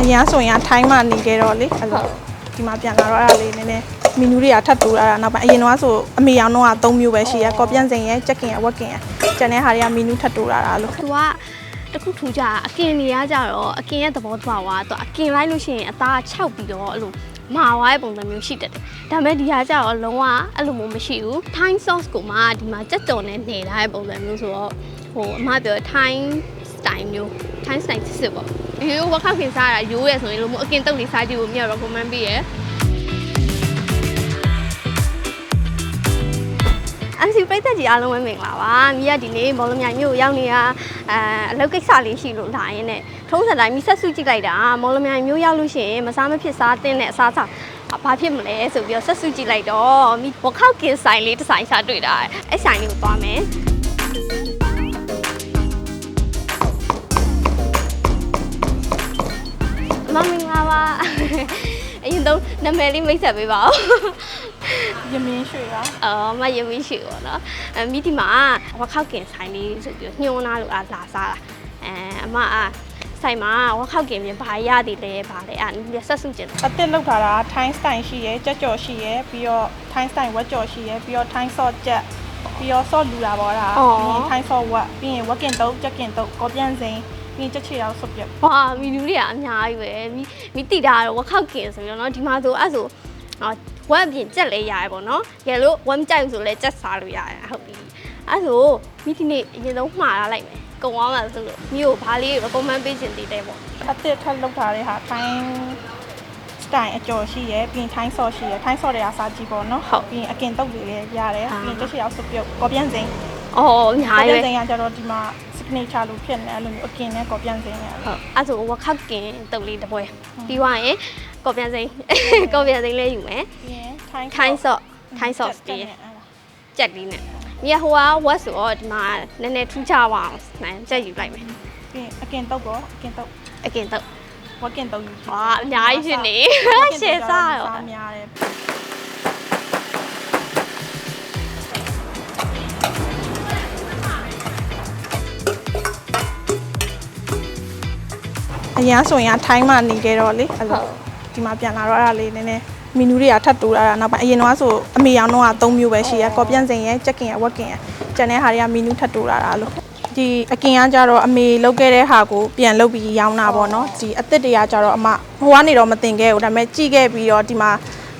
အရန်ဆိုရင်ထိုင်းမှနေခဲ့တော့လေအဲ့လိုဒီမှာပြန်လာတော့အဲ့ဒါလေးနည်းနည်းမီနူတွေကထပ်တူလာတာနောက်ပိုင်းအရင်တော့ဆိုအမေရောင်တော့က3မျိုးပဲရှိရကော်ပြန်စင်ရဲ့ချက်ကင်ရဲ့ဝက်ကင်ရဲ့ကျန်တဲ့ဟာတွေကမီနူထပ်တူလာတာလို့သူကတခုထူကြအကင်နေရကြတော့အကင်ရဲ့သဘောတဘာဝကသူအကင်လိုက်လို့ရှိရင်အသားခြောက်ပြီးတော့အဲ့လိုမာဝါရဲ့ပုံစံမျိုးရှိတတ်တယ်။ဒါပေမဲ့ဒီဟာကြတော့လုံးဝအဲ့လိုမျိုးမရှိဘူး။ Thai sauce ကိုမှဒီမှာကြက်တုံနဲ့နေထားတဲ့ပုံစံမျိုးဆိုတော့ဟိုအမပြော Thai style မျိုး Thai style စစ်စစ်ပေါ့။ဒီလိုဝက်ခောက်ခင်စားတာရိုးရဲဆိုရင်လို့မျိုးအကင်တုတ်လေးစားကြည့်ဖို့မြေ recommend ပေးရယ်။ MC ပြိသက်ကြီးအားလုံးပဲမင်္ဂလာပါ။မိရဒီနေ့မော်လမြိုင်မြို့ကိုရောက်နေတာအဲအလုပ်ကိစ္စလေးရှိလို့လာရင်းနဲ့ထုံးစံတိုင်းမိဆက်စုကြည့်လိုက်တာမော်လမြိုင်မြို့ရောက်လို့ရှိရင်မစားမဖြစ်စားတဲ့နဲ့အစားစားဘာဖြစ်မလဲဆိုပြီးတော့ဆက်စုကြည့်လိုက်တော့မိဘခောက်ကင်ဆိုင်လေးတစ်ဆိုင်ရှာတွေ့တာအဲ့ဆိုင်လေးကိုသွားမယ် မမင်္ဂလာပါအရင်တော့နာမည်လေးမိတ်ဆက်ပေးပါဦးရမင်းရွှေပါအော်မယမီရှိပေါ့နော်အမိဒီမှာဝက်ခောက်ကင်ဆိုင်လေးဆိုပြီးတော့ညှိုးနာလို့အားလာစားတာအဲအမအဆိုင်မှာဝက်ခောက်ကင်ပြင်ဘာရသည်လဲဘာလဲအဲ့ဒါဆက်စုကျင်တယ်အစ်စ်လောက်ထားတာထိုင်းစတိုင်ရှိရယ်ကြက်ကြော်ရှိရယ်ပြီးတော့ထိုင်းစတိုင်ဝက်ကြော်ရှိရယ်ပြီးတော့ထိုင်းဆော့ကြက်ပြီးတော့ဆော့လူတာပေါ့ဒါပြီးရင်ထိုင်းဆော့ဝက်ပြီးရင်ဝက်ကင်တုတ်ချက်ကင်တုတ်ကော်ပြန်စင် ပြီးရင်ချက်ချီအောင်ဆုပ်ပြက်ဟာမီနူတွေကအများကြီးပဲမိမိတိတာတော့ဝက်ခောက်ကင်ဆိုပြီးတော့နော်ဒီမှာဆိုအဲ့ဆိုအော်ဝက်အပြင်ကြက်လဲရတယ်ပေါ့နော်ရလို့ဝက်မကြိုက်ဘူးဆိုလဲကြက်စားလို့ရတယ်ဟုတ်ပြီအဲ့ဆိုမိဒီနေ့အရင်ဆုံးမှားလာလိုက်မယ်ကုံသွားမှာဆိုလို့မိကိုဘာလေး recommend ပေးချင်သေးတယ်ပေါ့အစ်စ်ထပ်လောက်ထားတဲ့ဟာထိုင်းစတိုင်အကျော်ရှိရယ်ပြီးရင်ထိုင်းဆော့ရှိရယ်ထိုင်းဆော့တွေကစားကြည့်ပေါ့နော်ပြီးရင်အကင်တုတ်တွေလည်းရတယ်ပြီးရင်ချက်ချီအောင်ဆုပ်ပြက်ကော်ပြန်စင် အော်အများကော်ကြီးပြန်ပဲစင်ကကျတော့ဒီမှာ signature လို့ဖြစ်နေအဲ့လိုမျိုးအကင်နဲ့ကော်ပြန်စင်ရတယ် ဟုတ်အဲ့ဆိုဝက်ခောက်ကင်တုပ်လေးတစ်ပွဲပြီးသွားရင်ကော်ပြန်စိမ်းကော်ပြန်စိမ်းလေးယူမယ်ပြီးရင်ထိုင်းထိုင်းဆော့ထိုင်းဆော့ပြီးကြက်လေးနဲ့မြေဟိုကဝက်ဆိုတော့ဒီမှာနည်းနည်းထူးခြားပါအောင်နိုင်ကြက်ယူလိုက်မယ်ပြီးရင်အကင်တုတ်ပေါ့အကင်တုတ်အကင်တုပ်ဝက်ကင်တုတ်ယူဟာအများကြီးဖြစ်နေ ရှယ်စားရောစားများတယ် အရန်ဆိုရင်ထိုင်းမှနေခဲ့တော့လေအဲ့လိုဒီမှာပြန်လာတော့အဲ့ဒါလေးနည်းနည်းမီနူတွေကထပ်တူလာတာနောက်ပိုင်းအရင်တော့ဆိုအမေရောင်တော့က3မျိုးပဲရှိရကော်ပြန်စင်ရဲ့ချက်ကင်ရဲ့ဝက်ကင်ရဲ့ကျန်တဲ့ဟာတွေကမီနူထပ်တူလာတာလို့ဒီအကင်ကကြတော့အမေလုတ်ခဲ့တဲ့ဟာကိုပြန်လုတ်ပြီးရောင်းတာပေါ့နော်ဒီအစ်စ်တွေကကြတော့အမဟိုကနေတော့မတင်ခဲ့ဘူးဒါပေမဲ့ကြည့်ခဲ့ပြီးတော့ဒီမှာ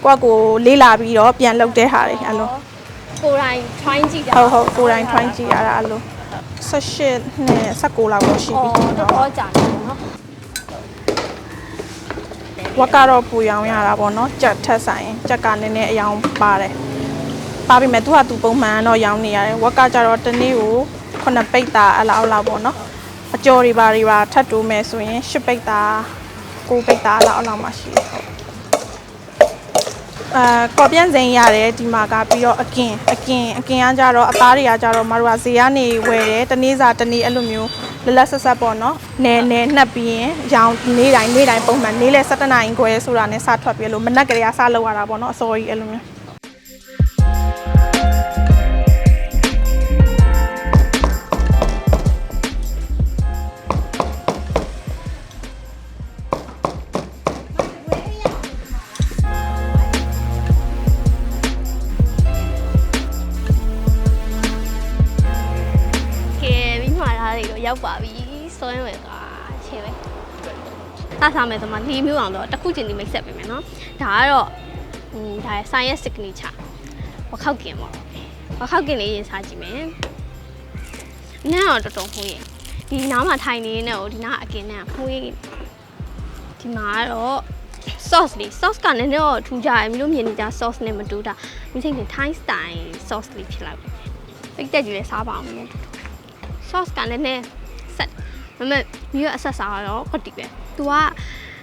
ကိုယ့်ကိုလေးလာပြီးတော့ပြန်လုတ်တဲ့ဟာတွေအဲ့လိုကိုယ်တိုင် try ကြည့်တာဟုတ်ဟုတ်ကိုယ်တိုင် try ကြည့်ရတာအဲ့လို18နဲ့19လောက်တော့ရှိပြီအော်တော်တော်ကြာနေနော် ဝက်ကတော့ပူရောင်ရတာပေါ့နော်ကြက်ထက်ဆိုင်ကြက်ကနည်းနည်းအယောင်ပါတယ်ပါပြီမဲ့သူကသူပုံမှန်တော့ရောင်းနေရတယ်ဝက်ကကြတော့တစ်နေ့ကို9ပိတ်တာအလောက်လောက်ပေါ့နော်အကျော်တွေပါတွေပါထပ်တိုးမယ်ဆိုရင်10ပိတ်တာ9ပိတ်တာအလောက်လောက်မှရှိတယ်ဟုတ်အာကော်ပြန်စိန်ရတယ်ဒီမှာကပြီးတော့အကင်အကင်အကင်ကကြတော့အသားတွေကကြတော့မတို့ကဈေးကနေဝယ်တယ်တနေ့စာတနေ့အဲ့လိုမျိုး လလက်ဆက်ဆက်ပေါ့နော်နဲနဲနှက်ပြီးရင်ရောင်နေ့တိုင်းနေ့တိုင်းပုံမှန်နေ့လဲ7နာရီခွဲဆိုတာနဲ့စထွက်ပြီးလို့မနက်ကလေးကစလောက်ရတာပေါ့နော်အစောကြီးအဲ့လိုမျိုး ရောက်ပါပြီစွဲမယ်သွားချေပဲအားစားမယ်ဆိုမှလီမျိုးအောင်တော့တစ်ခုချင်းဒီမိတ်ဆက်ပေးမယ်နော်ဒါကတော့ဟင်းဒါရဲ့ science signature ဝခောက်ကင်ပေါ့ဝခောက်ကင်လေးရင်စားကြည့်မယ်နားတော့တော်တော်ဟိုးရဲ့ဒီနားမှာထိုင်နေနေတော့ဒီနားအကင်နဲ့ဟိုးရဲ့ဒီမှာကတော့ sauce လေး sauce ကလည်းတော့ထူးကြတယ်မလို့မြင်နေကြ sauce နဲ့မတူတာမိစိတ်နေ Thai style sauce လေးဖြစ်လာတယ်ပိတ်တက်ကြီးလည်းစားပါအောင်လို့ sauce ကလည်းနဲ့ ဒါပေမဲ့မိရအဆက်စားကတော့ခွက်တီပဲသူက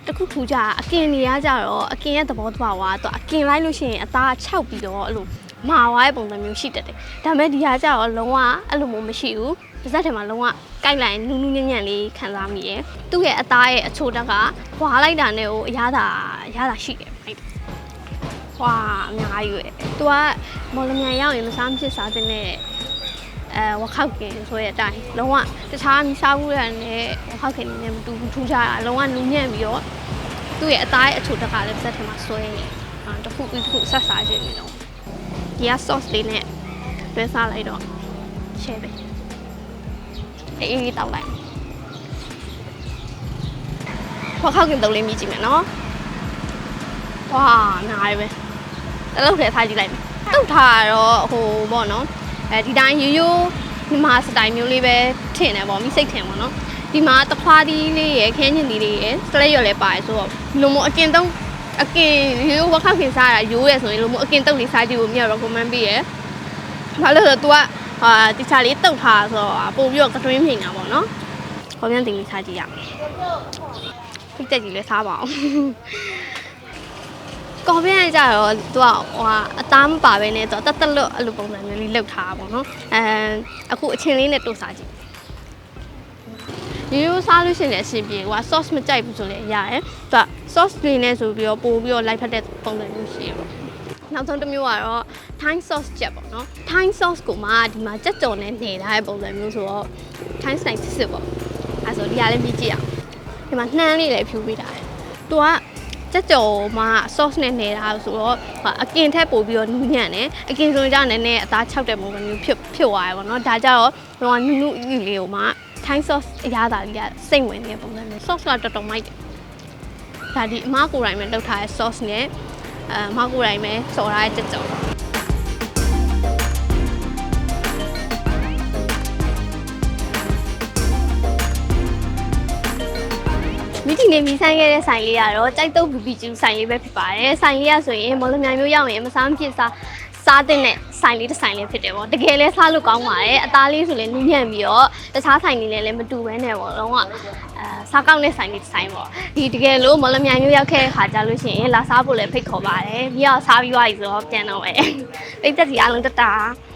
တခုထူကြအကင်နေရကြတော့အကင်ရဲ့သဘောတဘာဝကအကင်လိုက်လို့ရှိရင်အသားခြောက်ပြီးတော့အဲ့လိုမာဝါရဲ့ပုံစံမျိုးရှိတတ်တယ်ဒါပေမဲ့ဒီဟာကြတော့လုံးဝအဲ့လိုမျိုးမရှိဘူးပါးစပ်ထဲမှာလုံးဝကိုက်လိုက်နူးနူးညံ့ညံ့လေးခံစားမိရယ်သူ့ရဲ့အသားရဲ့အချိုတက်ကဝါလိုက်တာနဲ့ဟိုအရသာအရသာရှိတယ်မိုက်ဝါအများကြီးပဲသူကမော်လမြိုင်ရောက်ရင်မစားမဖြစ်စားတဲ့ အဲဝခောက်ကင်ဆိုတဲ့အတိုင်းလုံးဝတခြားမစားဘူးရတဲ့ဝခောက်ကင်နဲ့မတူဘူးထူးခြားတာလုံးဝနူးညံ့ပြီးတော့သူ့ရဲ့အသားရဲ့အချိုတက်ကလည်းစက်ထဲမှာဆွဲနေအာတစ်ခုပြီးတစ်ခုဆက်စားခြင်းနေတော့ဒီက sauce လေးနဲ့တွဲစားလိုက်တော့ share ပဲအေးအေးတောက်လိုက်ခေါက်ခေါက်ကင်တုံးလေးမြည်ကြည့်မယ်နော်ဝါနားရပဲတလုံးထဲထားကြည့်လိုက်မယ်တုတ်ထားတော့ဟိုပေါ့နော် အဲဒီတိုင်းရိုးရိုးဒီမှာစတိုင်မျိုးလေးပဲထင်တယ်ပေါ့မိစိတ်ထင်ပေါ့နော်ဒီမှာတခွားသီးလေးရယ်ခင်းညင်သီးလေးရယ်စလက်ရွက်လည်းပါတယ်ဆိုတော့လုံးမအကင်တုံးအကင်ရိုးရိုးဝက်ခောက်ခင်စားတာရိုးရယ်ဆိုရင်လုံးမအကင်တုံးလေးစားကြည့်ဖို့မြတ် recommend ပေးရယ်ဘာလို့လဲဆိုတော့ तू ကဟာတခြားလေးတုတ်ထားဆိုတော့ပို့ပြီးတော့ကတွင်းမြင်တာပေါ့နော်။ခေါင်းပြန်တင်ပြီးစားကြည့်ရအောင်။ဖိတ်တက်ကြီးလည်းစားပါအောင်။ ကော်ပြန်ကြတော့ तू ကဟိုဟာအသားမပါဘဲနဲ့ तू တက်တက်လွတ်အဲ့လိုပုံစံမျိုးလေးလုပ်ထားတာပေါ့နော်။အဲအခုအချင်းလေးနဲ့တို့စားကြည့်။ဒီလိုစားလို့ရှိရင်လည်းအဆင်ပြေကွာ sauce မကြိုက်ဘူးဆိုလည်းရတယ်။သူက sauce လေးနဲ့ဆိုပြီးတော့ပို့ပြီးတော့လိုက်ဖက်တဲ့ပုံစံမျိုးရှိရပေါ့။နောက်ဆုံးတစ်မျိုးကတော့ Thai sauce ချက်ပေါ့နော် Thai sauce ကိုမှဒီမှာကြက်ကြော်နဲ့နေထားတဲ့ပုံစံမျိုးဆိုတော့ Thai style စစ်စစ်ပေါ့အဲဆိုဒီဟာလေးမြည်ကြည့်အောင်ဒီမှာနှမ်းလေးလည်းဖြူပေးထားတယ်သူက ကြက်ကြော်မှာ sauce နဲ့နေတာဆိုတော့ဟာအကင်ထက်ပို့ပြီးတော့နူးညံ့တယ်အကင်ဆိုရင်ကြောင့်နည်းနည်းအသားခြောက်တဲ့ပုံစံမျိုးဖြစ်ဖြစ်သွားရပါတော့ဒါကြတော့ဟိုကနူးနူးအီလေးကိုမှ Thai sauce အရသာလေးကစိတ်ဝင်နေတဲ့ပုံစံမျိုး sauce ကတော်တော်မိုက်တယ်ဒါဒီအမကိုယ်တိုင်ပဲလုပ်ထားတဲ့ sauce နဲ့အဲအမကိုယ်တိုင်ပဲစော်ထားတဲ့ကြက်ကြော် မိတီနေမီဆိုင်ခဲ့တဲ့ဆိုင်လေးကတော့ကြိုက်တုပ် BBQ ဆိုင်လေးပဲဖြစ်ပါတယ်။ဆိုင်လေးကဆိုရင်မော်လမြိုင်မျိုးရောက်ရင်မစားမဖြစ်စားစားတဲ့နဲ့ဆိုင်လေးတစ်ဆိုင်လေးဖြစ်တယ်ပေါ့။တကယ်လဲစားလို့ကောင်းပါတယ်။အသားလေးဆိုလည်းနူးညံ့ပြီးတော့တခြားဆိုင်လေးနဲ့လည်းမတူဘဲနဲ့ပေါ့။လုံးဝအဲစားကောင်းတဲ့ဆိုင်လေးတစ်ဆိုင်ပေါ့။ဒီတကယ်လို့မော်လမြိုင်မျိုးရောက်ခဲ့တဲ့ခါကြလို့ရှိရင်လာစားဖို့လည်းဖိတ်ခေါ်ပါတယ်။ပြီးတော့စားပြီးသွားပြီဆိုတော့ပြန်တော့ပဲ။ပိတ်သက်စီအားလုံးတတာ။